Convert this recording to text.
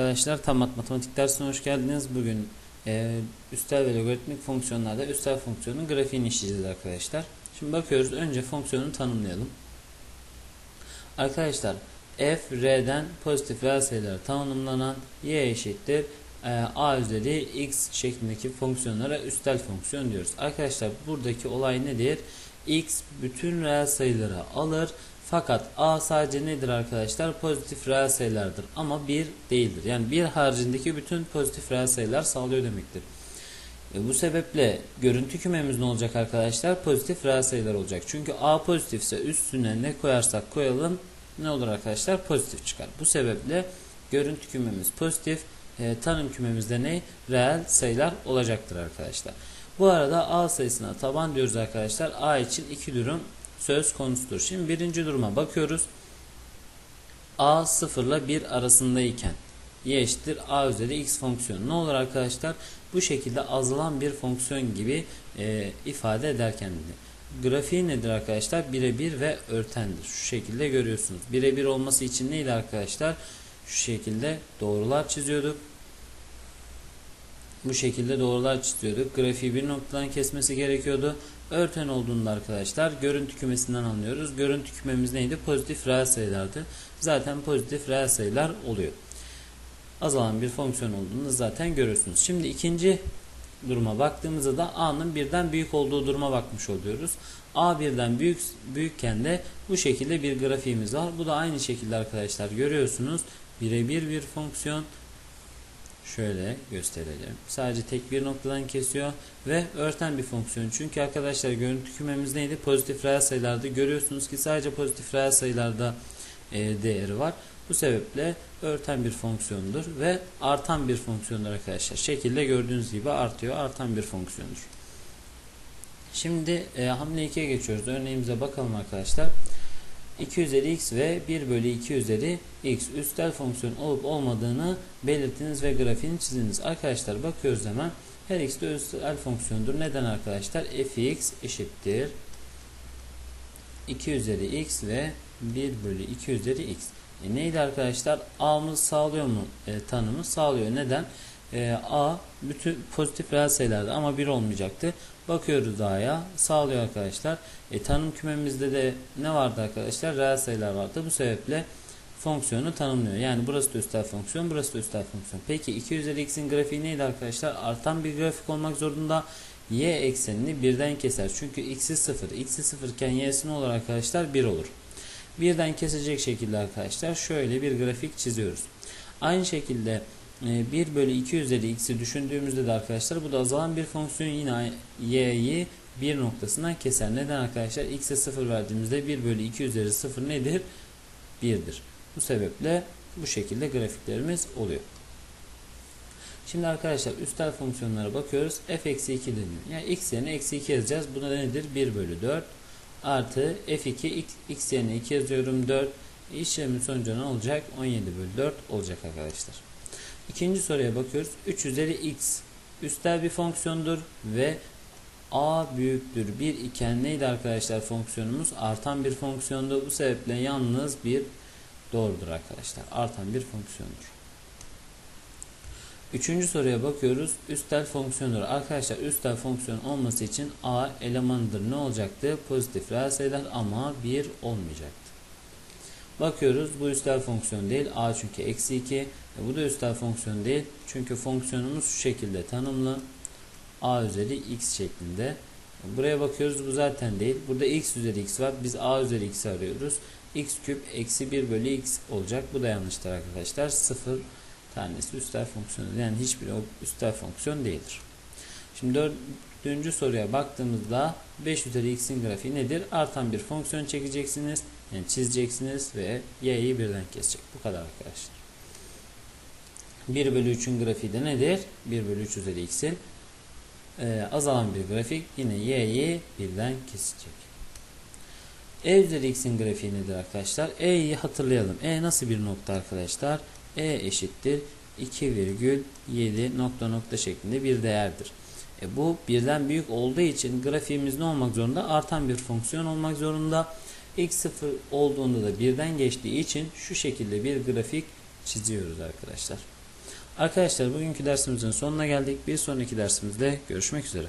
arkadaşlar. Tam matematik dersine hoş geldiniz. Bugün e, üstel ve logaritmik fonksiyonlarda üstel fonksiyonun grafiğini işleyeceğiz arkadaşlar. Şimdi bakıyoruz. Önce fonksiyonu tanımlayalım. Arkadaşlar f r'den pozitif reel sayılara tanımlanan y eşittir e, a üzeri x şeklindeki fonksiyonlara üstel fonksiyon diyoruz. Arkadaşlar buradaki olay nedir? x bütün reel sayıları alır fakat a sadece nedir arkadaşlar? Pozitif reel sayılardır ama 1 değildir. Yani 1 haricindeki bütün pozitif reel sayılar sağlıyor demektir. E, bu sebeple görüntü kümemiz ne olacak arkadaşlar? Pozitif reel sayılar olacak. Çünkü a pozitifse üstüne ne koyarsak koyalım ne olur arkadaşlar? Pozitif çıkar. Bu sebeple görüntü kümemiz pozitif, e, tanım kümemizde ne? Reel sayılar olacaktır arkadaşlar. Bu arada a sayısına taban diyoruz arkadaşlar. a için iki durum söz konusudur. Şimdi birinci duruma bakıyoruz. a 0 ile 1 arasındayken y eşittir a üzeri x fonksiyonu. Ne olur arkadaşlar? Bu şekilde azalan bir fonksiyon gibi e, ifade ederken grafiği nedir arkadaşlar? Birebir ve örtendir. Şu şekilde görüyorsunuz. Birebir olması için neydi arkadaşlar? Şu şekilde doğrular çiziyorduk. Bu şekilde doğrular çiziyorduk. Grafiği bir noktadan kesmesi gerekiyordu. Örten olduğunda arkadaşlar görüntü kümesinden anlıyoruz. Görüntü kümemiz neydi? Pozitif reel sayılardı. Zaten pozitif reel sayılar oluyor. Azalan bir fonksiyon olduğunu zaten görüyorsunuz. Şimdi ikinci duruma baktığımızda da a'nın birden büyük olduğu duruma bakmış oluyoruz. a birden büyük büyükken de bu şekilde bir grafiğimiz var. Bu da aynı şekilde arkadaşlar görüyorsunuz. Birebir bir fonksiyon şöyle gösterelim. Sadece tek bir noktadan kesiyor ve örten bir fonksiyon. Çünkü arkadaşlar görüntü kümemiz neydi? Pozitif reel sayılarda görüyorsunuz ki sadece pozitif reel sayılarda e, değeri var. Bu sebeple örten bir fonksiyondur ve artan bir fonksiyondur arkadaşlar. Şekilde gördüğünüz gibi artıyor, artan bir fonksiyondur. Şimdi e, hamle 2'ye geçiyoruz. Örneğimize bakalım arkadaşlar. 2 üzeri x ve 1 bölü 2 üzeri x üstel fonksiyon olup olmadığını belirtiniz ve grafiğini çiziniz. Arkadaşlar bakıyoruz hemen. Her x de üstel fonksiyondur. Neden arkadaşlar? fx eşittir 2 üzeri x ve 1 bölü 2 üzeri x. E neydi arkadaşlar? A'mız sağlıyor mu e, tanımı? Sağlıyor. Neden? E, A bütün pozitif reel sayılarda ama 1 olmayacaktı. Bakıyoruz A'ya. Sağlıyor arkadaşlar. E, tanım kümemizde de ne vardı arkadaşlar? Reel sayılar vardı. Bu sebeple fonksiyonu tanımlıyor. Yani burası da üstel fonksiyon, burası da üstel fonksiyon. Peki 2 üzeri x'in grafiği neydi arkadaşlar? Artan bir grafik olmak zorunda. Y eksenini birden keser. Çünkü x'i 0. X'i 0 iken y'si ne olur arkadaşlar? 1 olur. Birden kesecek şekilde arkadaşlar şöyle bir grafik çiziyoruz. Aynı şekilde 1 e, bölü 2 üzeri x'i düşündüğümüzde de arkadaşlar bu da azalan bir fonksiyon yine y'yi 1 noktasından keser. Neden arkadaşlar? x'e 0 verdiğimizde 1 bölü 2 üzeri 0 nedir? 1'dir. Bu sebeple bu şekilde grafiklerimiz oluyor. Şimdi arkadaşlar üstel fonksiyonlara bakıyoruz. f eksi 2 deniyor. Yani x yerine eksi 2 yazacağız. Bu da nedir? 1 bölü 4 artı f2 x, x yerine 2 yazıyorum 4 işlemin sonucu ne olacak 17 bölü 4 olacak arkadaşlar İkinci soruya bakıyoruz 3 üzeri x üstel bir fonksiyondur ve a büyüktür 1 iken neydi arkadaşlar fonksiyonumuz artan bir fonksiyondu bu sebeple yalnız bir doğrudur arkadaşlar artan bir fonksiyondur Üçüncü soruya bakıyoruz. Üstel fonksiyonları. Arkadaşlar üstel fonksiyon olması için a elemanıdır. Ne olacaktı? Pozitif reel sayılar ama 1 olmayacaktı. Bakıyoruz bu üstel fonksiyon değil. a çünkü eksi 2. E, bu da üstel fonksiyon değil. Çünkü fonksiyonumuz şu şekilde tanımlı. a üzeri x şeklinde. Buraya bakıyoruz bu zaten değil. Burada x üzeri x var. Biz a üzeri x arıyoruz. x küp eksi 1 bölü x olacak. Bu da yanlıştır arkadaşlar. 0 tanesi üstel fonksiyonu. Yani hiçbiri üstel fonksiyon değildir. Şimdi dördüncü soruya baktığımızda 5 üzeri x'in grafiği nedir? Artan bir fonksiyon çekeceksiniz. Yani çizeceksiniz ve y'yi birden kesecek. Bu kadar arkadaşlar. 1 bölü 3'ün grafiği de nedir? 1 bölü 3 üzeri x'in ee, azalan bir grafik. Yine y'yi birden kesecek. E üzeri x'in grafiği nedir arkadaşlar? E'yi hatırlayalım. E nasıl bir nokta arkadaşlar? E eşittir 2,7 nokta nokta şeklinde bir değerdir. E bu birden büyük olduğu için grafiğimiz ne olmak zorunda? Artan bir fonksiyon olmak zorunda. X sıfır olduğunda da birden geçtiği için şu şekilde bir grafik çiziyoruz arkadaşlar. Arkadaşlar bugünkü dersimizin sonuna geldik. Bir sonraki dersimizde görüşmek üzere.